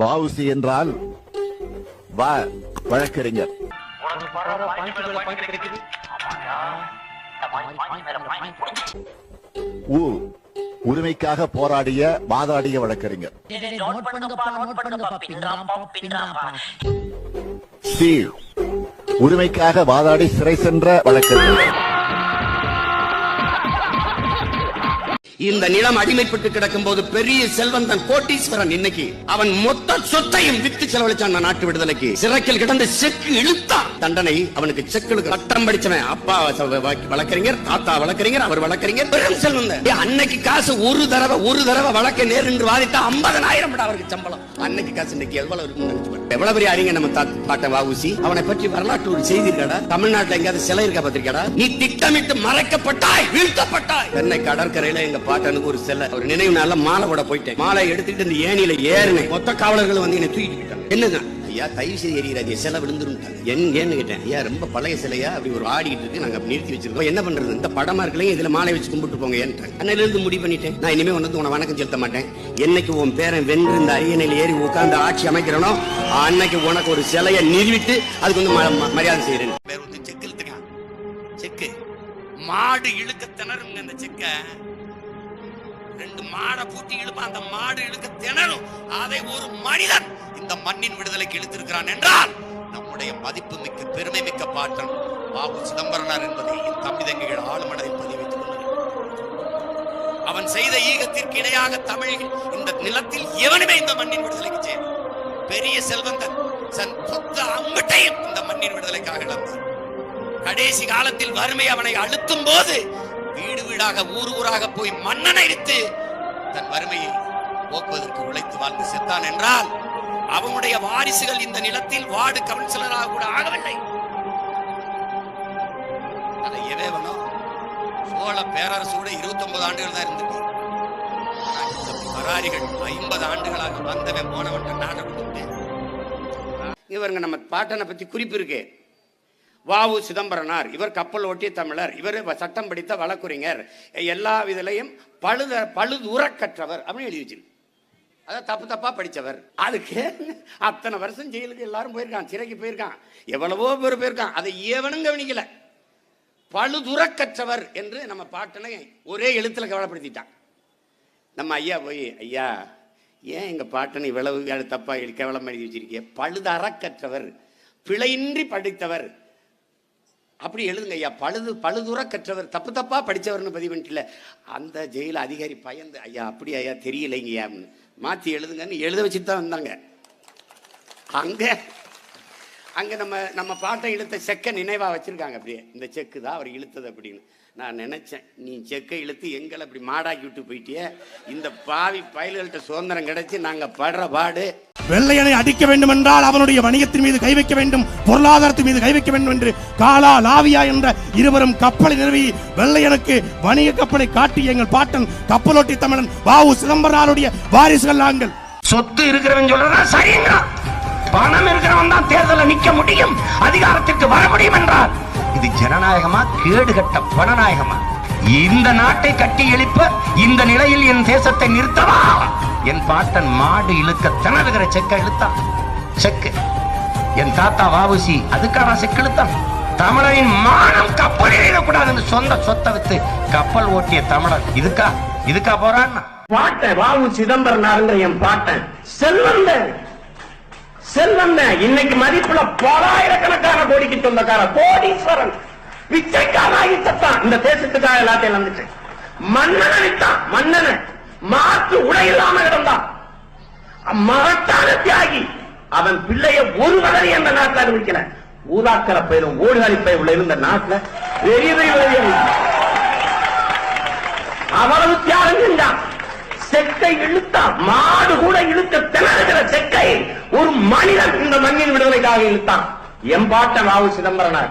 வாவுசி என்றால் வ வழக்கறிஞர். உ உரிமைக்காக போராடிய வாதாடிய வழக்கறிஞர். சி உரிமைக்காக வாதாடி சிறை சென்ற வழக்கறிஞர். இந்த நிலம் அடிமைப்பட்டு கிடக்கும் போது பெரிய செல்வந்தன் கோட்டீஸ்வரன் இன்னைக்கு. அவன் மொத்த சொத்தையும் வித்து செலவழிச்சான் நாட்டு விடுதலைக்கு. சிறக்கில் கிடந்து செக்கு இழுத்தான். தண்டனை அவனுக்கு செக்குலுக்கு பட்டம் படிச்சவன் அப்பா ச- தாத்தா வழக்கறிஞர் அவர் வழக்கறிஞர் பெரும் செல்வந்தன் அன்னைக்கு காசு ஒரு தடவை ஒரு தடவை வழக்க நேர் என்று வாதிட்டா ஐம்பதனாயிரம் அவருக்கு சம்பளம். அன்னைக்கு காசு இன்னைக்கு எவ்வளவு இருக்கும் நினைச்சு எவ்வளவு பெரிய அறிஞர் நம்ம தா- பாட்ட வாவுசி அவனை பற்றி வரலாற்று ஒரு செய்தி இருக்கடா? தமிழ்நாட்டுல எங்கேயாவது சிலை இருக்கா பத்திரிக்கடா நீ திட்டமிட்டு மறைக்கப்பட்டாய் வீழ்த்தப்பட்டாய். சென்னை கடற்கரையில எங்க பாட்டனுக்கு ஒரு சிலை ஒரு நினைவு நாள்ல மாலை போட போயிட்டேன். மாலை எடுத்துட்டு இந்த ஏணியில ஏறினேன். மொத்த காவலர்கள் வந்து என்னை தூக்கிட்டு போயிட்டாங்க. என்னங்க ஐயா தயவு செய்து எறிகிறாது சிலை விழுந்துருட்டாங்க என் ஏன்னு கேட்டேன். ஐயா ரொம்ப பழைய சிலையா? அப்படி ஒரு ஆடிக்கிட்டு இருக்கு. நாங்க நிறுத்தி வச்சிருக்கோம். என்ன பண்றது? இந்த படமா இருக்கலையும் இதுல மாலை வச்சு கும்பிட்டு போங்க ஏன்ட்டாங்க. அன்னையில இருந்து முடிவு பண்ணிட்டேன். நான் இனிமே வந்து உன வணக்கம் செலுத்த மாட்டேன். என்னைக்கு உன் பேரன் வென்று இந்த அரியணையில் ஏறி உட்கார்ந்து ஆட்சி அமைக்கிறனோ அன்னைக்கு உனக்கு ஒரு சிலையை நிறுவிட்டு அதுக்கு வந்து மரியாதை செய்யறேன் பேர் வந்து செக்கு இழுத்துக்கான் செக்கு. மாடு இழுக்க திணறுங்க அந்த செக்க. ரெண்டு மாடை பூட்டி இழுப்பா அந்த மாடு இழுக்க திணறும். அதை ஒரு மனிதன் இந்த மண்ணின் விடுதலைக்கு இழுத்திருக்கிறான் என்றால் நம்முடைய மதிப்பு மிக்க பெருமை மிக்க பாட்டன் பாபு சிதம்பரனார் என்பதை என் தம்பி தங்கைகள் ஆளுமனதில் பதிவு அவன் செய்த ஈகத்திற்கு இணையாக தமிழ் இந்த நிலத்தில் எவனுமே இந்த மண்ணின் விடுதலைக்கு செய்யும் பெரிய செல்வந்தன் தன் சொத்த அம்பட்டையும் இந்த மண்ணின் விடுதலைக்காக இழந்தான். கடைசி காலத்தில் வறுமை அவனை அழுத்தும் போது வீடு வீடாக ஊர் ஊராக போய் மன்னனை இடித்து தன் வறுமையை போக்குவதற்கு உழைத்து வாழ்ந்து செத்தான் என்றால் அவனுடைய வாரிசுகள் இந்த நிலத்தில் வார்டு கவுன்சிலராக கூட ஆகவில்லை. அதை எவேவனோ சோழ பேரரசோட இருபத்தி ஒன்பது ஆண்டுகள் தான் இருந்துட்டு பராரிகள் ஐம்பது ஆண்டுகளாக வந்தவன் போனவன் நாட்டை கொடுத்துட்டேன் இவருங்க நம்ம பாட்டனை பத்தி குறிப்பு இருக்கு. வாவு சிதம்பரனார். இவர் கப்பல் ஓட்டிய தமிழர். இவர் சட்டம் படித்த வழக்குரைஞர். எல்லா விதிலையும் பழுத பழுதுறக்கற்றவர் அப்படின்னு எழுதி வச்சிருக்கு அதான் தப்பு தப்பாக படித்தவர் அதுக்கு அத்தனை வருஷம் ஜெயிலுக்கு எல்லாரும் போயிருக்கான் சிறைக்கு போயிருக்கான். எவ்வளவோ பேர் போயிருக்கான். அதை ஏவனும் கவனிக்கல. பழுதுறக்கற்றவர் என்று நம்ம பாட்டனை ஒரே எழுத்தில் கவலைப்படுத்திட்டான். நம்ம ஐயா போய் ஐயா ஏன் எங்கள் பாட்டன் இவ்வளவு தப்பாக எழு- கேவலம் எழுதி வச்சிருக்கீங்க பழுதறக்கற்றவர் பிழையின்றி படித்தவர் அப்படி எழுதுங்க ஐயா. பழுது பழுதுற கற்றவர் தப்பு தப்பாக படித்தவர்னு பதிவு பண்ணிட்டுல அந்த ஜெயில அதிகாரி பயந்து ஐயா அப்படி ஐயா தெரியலைங்கய்யா மாற்றி எழுதுங்கன்னு எழுத வச்சுட்டு தான் வந்தாங்க. அங்கே அங்க நம்ம நம்ம பாட்டை இழுத்த செக்கை நினைவா வச்சிருக்காங்க அப்படியே. இந்த செக்கு தான் அவர் இழுத்தது அப்படின்னு. நான் நினைச்சேன் நீ செக்கை இழுத்து எங்களை அப்படி மாடாக்கி விட்டு போயிட்டியே. இந்த பாவி பயல்கள்ட்ட சுதந்திரம் கிடைச்சு நாங்க படுற பாடு. வெள்ளையனை அடிக்க வேண்டும் என்றால் அவனுடைய வணிகத்தின் மீது கை வைக்க வேண்டும் பொருளாதாரத்தின் மீது கை வைக்க வேண்டும் என்று காலா லாவியா என்ற இருவரும் கப்பலை நிறுவி வெள்ளையனுக்கு வணிக கப்பலை காட்டி எங்கள் பாட்டன் கப்பலோட்டி தமிழன் வாவு சிதம்பரனாருடைய வாரிசுகள் நாங்கள். சொத்து இருக்கிறவன் சொல்றதா சரிங்க பணம் இருக்கிறவன் தான் தேர்தலில் நிக்க முடியும். அதிகாரத்திற்கு வர முடியும் என்றார் இது ஜனநாயகமா? கேடுகட்ட பணநாயகமா இந்த நாட்டை கட்டி எழுப்ப இந்த நிலையில் என் தேசத்தை நிறுத்தவா? என் பாட்டன் மாடு இழுக்க திணறுகிற செக்க இழுத்தான். செக்கு. என் தாத்தா வாவுசி அதுக்கான செக்கு இழுத்தான். தமிழரின் மானம் கப்பலில் கூடாதுன்னு சொந்த சொத்தை வித்து கப்பல் ஓட்டிய தமிழர். இதுக்கா? இதுக்கா போறான் பாட்டை வாவு சிதம்பரனாருங்கிற என் பாட்டன் செல்வந்தன் செல்வம் இன்னைக்கு மதிப்புல பலாயிரக்கணக்கான கோடிக்கு சொந்தக்கார கோடீஸ்வரன். பிச்சைக்காராகி சத்தான் இந்த தேசத்துக்காக எல்லாத்தையும் வந்துச்சு மன்னனை விட்டான் மன்னனை. மாற்று உடை இல்லாம கிடந்தான். மகத்தான தியாகி. அவன் பிள்ளைய ஒரு வளரி அந்த நாட்டில் அறிவிக்கல ஊதாக்கர பயிரும் ஓடுகாலி பயிர் உள்ள இருந்த நாட்டுல பெரிய பெரிய வழியை அவ்வளவு தியாகம் செஞ்சான் செக்கை இழுத்தான் மாடு கூட இழுக்க திணறுகிற செக்கை ஒரு மனிதன் இந்த மண்ணின் விடுதலைக்காக இழுத்தான். எம்பாட்ட ராவு சிதம்பரனார்.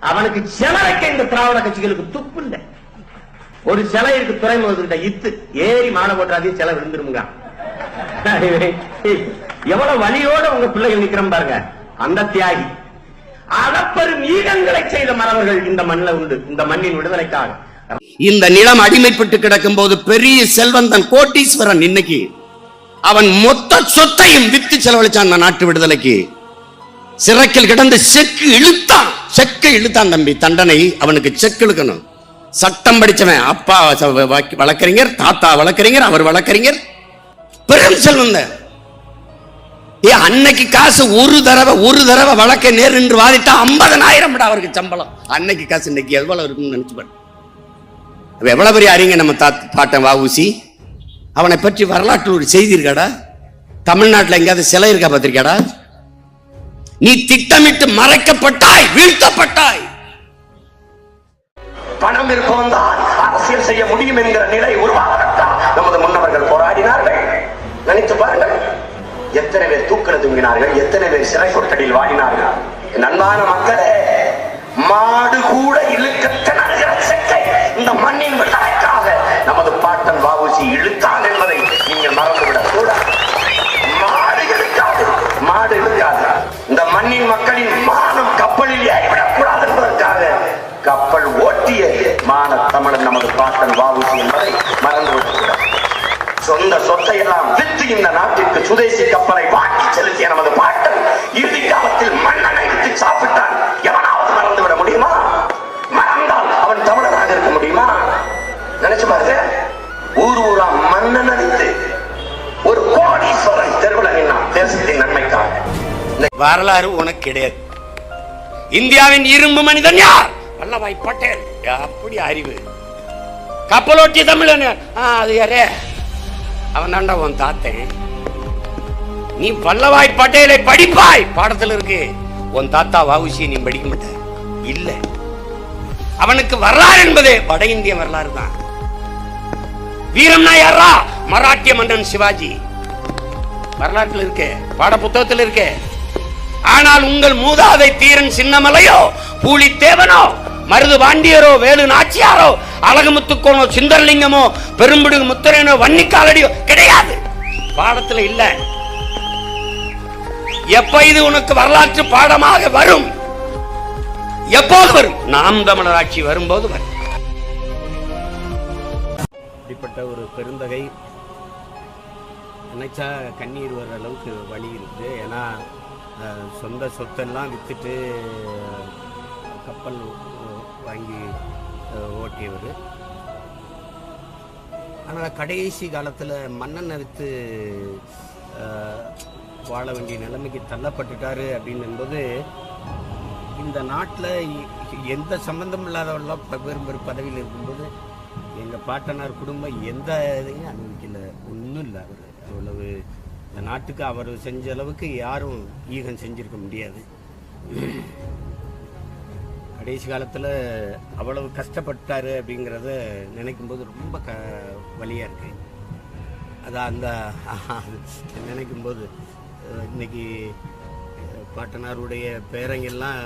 அவனுக்கு சிலரைக்க இந்த திராவிட கட்சிகளுக்கு துப்பு இல்லை. ஒரு சிலை இருக்கு துறைமுகத்துக்கிட்ட இத்து. ஏறி மாலை போட்டாதே சிலை விழுந்துருமுங்க. எவ்வளவு வலியோட உங்க பிள்ளைகள் நிக்கிறோம் பாருங்க. அந்த தியாகி. அளப்பெரும் ஈகங்களை செய்த மறவர்கள் இந்த மண்ணில் உண்டு. இந்த மண்ணின் விடுதலைக்காக. இந்த நிலம் அடிமைப்பட்டு கிடக்கும் போது பெரிய செல்வந்தன் கோட்டீஸ்வரன் இன்னைக்கு. அவன் மொத்த சொத்தையும் வித்து செலவழிச்சான் அந்த நாட்டு விடுதலைக்கு. சிறைக்கில் கிடந்து செக்கு இழுத்தான். செக்கை இழுத்தான் தம்பி. தண்டனை அவனுக்கு செக்கு இழுக்கணும். சட்டம் படிச்சவன் அப்பா ச- தாத்தா வளர்க்கறீங்க அவர் வழக்கறிஞர். பெரும் செல்வந்த ஏ அன்னைக்கு காசு ஒரு தடவை ஒரு தடவை வழக்க நேர் என்று வாதிட்டா ஐம்பதனாயிரம் விட அவருக்கு சம்பளம். அன்னைக்கு காசு இன்னைக்கு எவ்வளவு இருக்கும்னு நினைச்சு பாரு. அப்ப எவ்வளவு பெரிய அறிஞ நம்ம தாத் பாட்டன் வாவூசி அவனை பற்றி வரலாற்றில் ஒரு செய்தி இருக்காடா? தமிழ்நாட்டில் எங்கேயாவது சிலை இருக்கா பார்த்திருக்காடா நீ திட்டமிட்டு மறைக்கப்பட்டாய் வீழ்த்தப்பட்டாய். பணம் இருப்பவன் தான் அரசியல் செய்ய முடியும் என்கிற நிலை உருவாகத்தான் நமது முன்னவர்கள் போராடினார்கள். நினைத்து பாருங்கள் எத்தனை பேர் தூக்கில தூங்கினார்கள் எத்தனை பேர் சிறை கொட்டடியில் வாடினார்கள். என் மக்களே மாடு கூட இழுக்க இந்த மண்ணின் விளைக்காக நமது பாட்டன் வாவுசி இழுத்தான் என்பதை நீங்கள் மறந்துவிடக் கூடாது. மாடு இழுக்காது மாடு இழுக்காது. இந்த மண்ணின் மக்களின் மானம் கப்பலில் ஏறிவிடக் கூடாது என்பதற்காக கப்பல் ஓட்டிய மான தமிழன் நமது பாட்டன் வாவுசி என்பதை மறந்துவிடக் கூடாது. சொந்த சொத்தை எல்லாம் வித்து இந்த நாட்டிற்கு சுதேசி கப்பலை வாங்கி செலுத்திய நமது பாட்டன் இறுதி காலத்தில் மண்ணெண்ணை சாப்பிட்டார். ஊரா ஒரு கோடீஸ்வரன் தெருவில் தேசத்தின் நன்மைக்காக. வரலாறு உனக்கு கிடையாது. இந்தியாவின் இரும்பு மனிதன் யார்? வல்லபாய் பட்டேல். அப்படி அறிவு. கப்பலோட்டி தமிழன். அது யாரே? அவன் தாண்டா உன் தாத்தன் நீ வல்லபாய் பட்டேலை படிப்பாய். பாடத்துல இருக்கு. உன் தாத்தா வாவுசியை நீ படிக்க மாட்ட. இல்ல. அவனுக்கு வரலாறு என்பதே வட இந்திய வரலாறு தான். வீரம்னா யாரா மராட்டிய மன்னன் சிவாஜி. வரலாற்றில் இருக்கு பாட புத்தகத்தில் இருக்கு. ஆனால் உங்கள் மூதாதை தீரன் சின்னமலையோ பூலித்தேவனோ மருது பாண்டியரோ வேலு நாச்சியாரோ அழகுமுத்துக்கோனோ சிந்தர்லிங்கமோ பெரும்பிடு முத்தரேனோ வன்னிக்காலடியோ கிடையாது. பாடத்துல இல்ல. எப்ப இது உனக்கு வரலாற்று பாடமாக வரும்? எப்போது வரும்? நாம் தமிழர் ஆட்சி வரும்போது வரும். இப்படிப்பட்ட ஒரு பெருந்தகை. நினைச்சா கண்ணீர் வர்ற அளவுக்கு வழி இருக்குது ஏன்னா சொந்த சொத்தெல்லாம் விற்றுட்டு கப்பல் வாங்கி ஓட்டியவர். ஆனால் கடைசி காலத்தில் மன்னனை விற்று வாழ வேண்டிய நிலைமைக்கு தள்ளப்பட்டுட்டாரு அப்படின்னும்போது இந்த நாட்டில் எந்த சம்மந்தம் இல்லாதவர்களாம் பெரும் பெரும் பதவியில் இருக்கும்போது எங்கள் பாட்டனார் குடும்பம் எந்த இதையும் அனுபவிக்கல. ஒன்றும் இல்லை அவர். அவ்வளவு இந்த நாட்டுக்கு அவர் செஞ்ச அளவுக்கு யாரும் ஈகம் செஞ்சிருக்க முடியாது. கடைசி காலத்தில் அவ்வளவு கஷ்டப்பட்டார் அப்படிங்கிறத நினைக்கும் போது ரொம்ப க வழியாக இருக்கு. அதான் அந்த நினைக்கும் போது இன்னைக்கு பாட்டனாருடைய பேரங்கெல்லாம்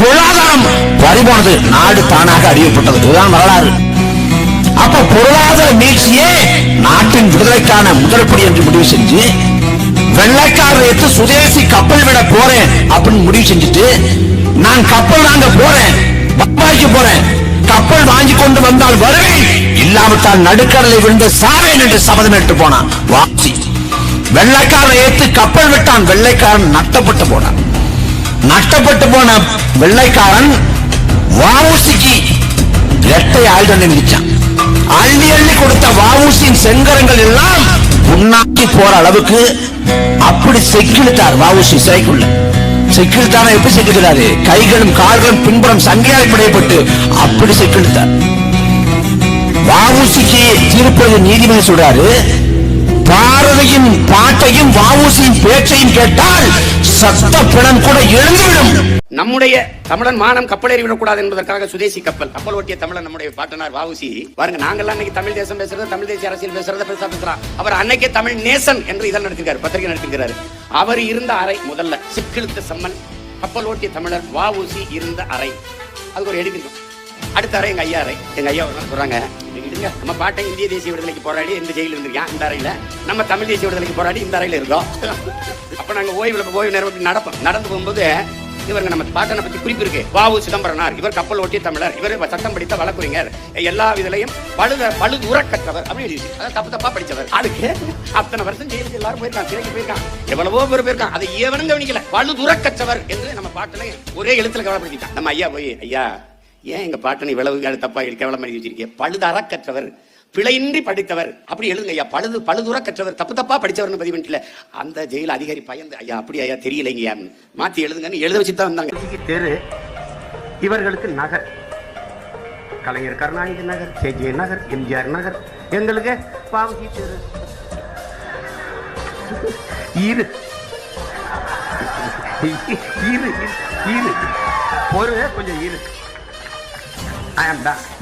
பொருளாதாரம் பறிபோனது நாடு தானாக அறியப்பட்டது இதுதான் வரலாறு. அப்ப பொருளாதார மீட்சியே நாட்டின் விடுதலைக்கான முதல் படி என்று முடிவு செஞ்சு வெள்ளைக்காரர் எடுத்து சுதேசி கப்பல் விட போறேன் அப்படின்னு முடிவு செஞ்சுட்டு நான் கப்பல் வாங்க போறேன். பம்பாய்க்கு போறேன். கப்பல் வாங்கி கொண்டு வந்தால் வருவேன் இல்லாவிட்டால் நடுக்கடலை விழுந்து சாவேன் என்று சபதம் எடுத்து போனான். வாசி. வெள்ளைக்காரன் ஏத்து கப்பல் விட்டான். வெள்ளைக்காரன் நட்டப்பட்டு போனான். நஷ்டப்பட்டு போன வெள்ளைக்காரன் வாவூசிக்கு இரட்டை ஆயுதம் நினைச்சான் அள்ளி அள்ளி கொடுத்த வாவூசியின் செங்கரங்கள் எல்லாம் உண்ணாக்கி போற அளவுக்கு அப்படி செக்கிழுத்தார் வாவூசி சிறைக்குள்ள. செக்கிழுத்தான எப்படி செக்கிழுத்தாரு? கைகளும் கால்களும் பின்புறம் சங்கையால் பிடையப்பட்டு அப்படி செக்கிழுத்தார். வாவூசிக்கு தீர்ப்பது நீதிமன்றம் சொல்றாரு. பாரதியின் பாட்டையும் வாவூசியின் பேச்சையும் கேட்டால் சத்த பிணம் கூட எழுந்துவிடும். நம்முடைய தமிழன் மானம் கப்பலேறி விடக்கூடாது என்பதற்காக சுதேசி கப்பல். கப்பல் ஓட்டிய தமிழன் நம்முடைய பாட்டனார் வாவுசி பாருங்க நாங்கெல்லாம் அன்னைக்கு தமிழ் தேசம் பேசுறது தமிழ் தேசிய அரசியல் பேசுறத பெருசா பேசுறான் அவர் அன்னைக்கே தமிழ் நேசன் என்று இதழ் நடத்திருக்காரு பத்திரிகை நடத்திருக்கிறாரு அவர் இருந்த அறை முதல்ல சிக்கிழுத்த சம்மன். கப்பல் ஓட்டிய தமிழர் வாவுசி இருந்த அறை. அதுக்கு ஒரு எடுக்கணும் அடுத்த அறை எங்க ஐயா அறை. எங்க ஐயா சொல்றாங்க. "இடுங்க, நம்ம பாட்டை இந்திய தேசிய விடுதலைக்கு போராடி இந்த ஜெயில இருந்திருக்கான் இந்த அறையில. நம்ம தமிழ் தேசிய விடுதலைக்கு போராடி இந்த அறையில இருக்கோம். அப்ப நாங்க ஓய்வுல ஓய்வு நேரம் நடப்போம். நடந்து போகும்போது இவருங்க நம்ம பாட்டனை பத்தி குறிப்பு இருக்கு. வாவு சிதம்பரனார் இவர் கப்பல் ஓட்டிய தமிழர் இவர் சட்டம் படித்த வழக்குறிஞர் எல்லா விதிலையும் பழுத பழுதுர கற்றவர் அப்படின்னு எழுதி அதாவது தப்பு தப்பா படிச்சவர். அதுக்கு அத்தனை வருஷம் ஜெயிலுக்கு எல்லாரும் போயிருக்காங்க சிறைக்கு போயிருக்கான் எவ்வளவோ பேர் போயிருக்கான் அதை ஏவனும் கவனிக்கல. பழுதுர கற்றவர் என்று நம்ம பாட்டனை ஒரே எழுத்துல கவலைப்படுத்திட்டான் நம்ம ஐயா போய் ஐயா ஏன் எங்க பாட்டனை இவ்வளவு அது தப்பா கேவலம் பண்ணி வச்சிருக்கீங்க பழுதற கற்றவர் பிழையின்றி படித்தவர். அப்படி எழுதுங்க ஐயா. பழுது பழுதுற கற்றவர் தப்பு தப்பா படித்தவர்னு பதிவு பண்ணல அந்த ஜெயில் அதிகாரி பயந்து ஐயா அப்படி ஐயா தெரியலைங்கய்யா மாத்தி எழுதுங்கன்னு எழுத வச்சுதான் தான் வந்தாங்க. தெரு. இவர்களுக்கு நகர். கலைஞர் கருணாநிதி நகர் கே. நகர் எம்ஜிஆர் நகர். எங்களுக்கு பாவகி தெரு. இரு இரு இரு. பொறு கொஞ்சம் இரு. I am back.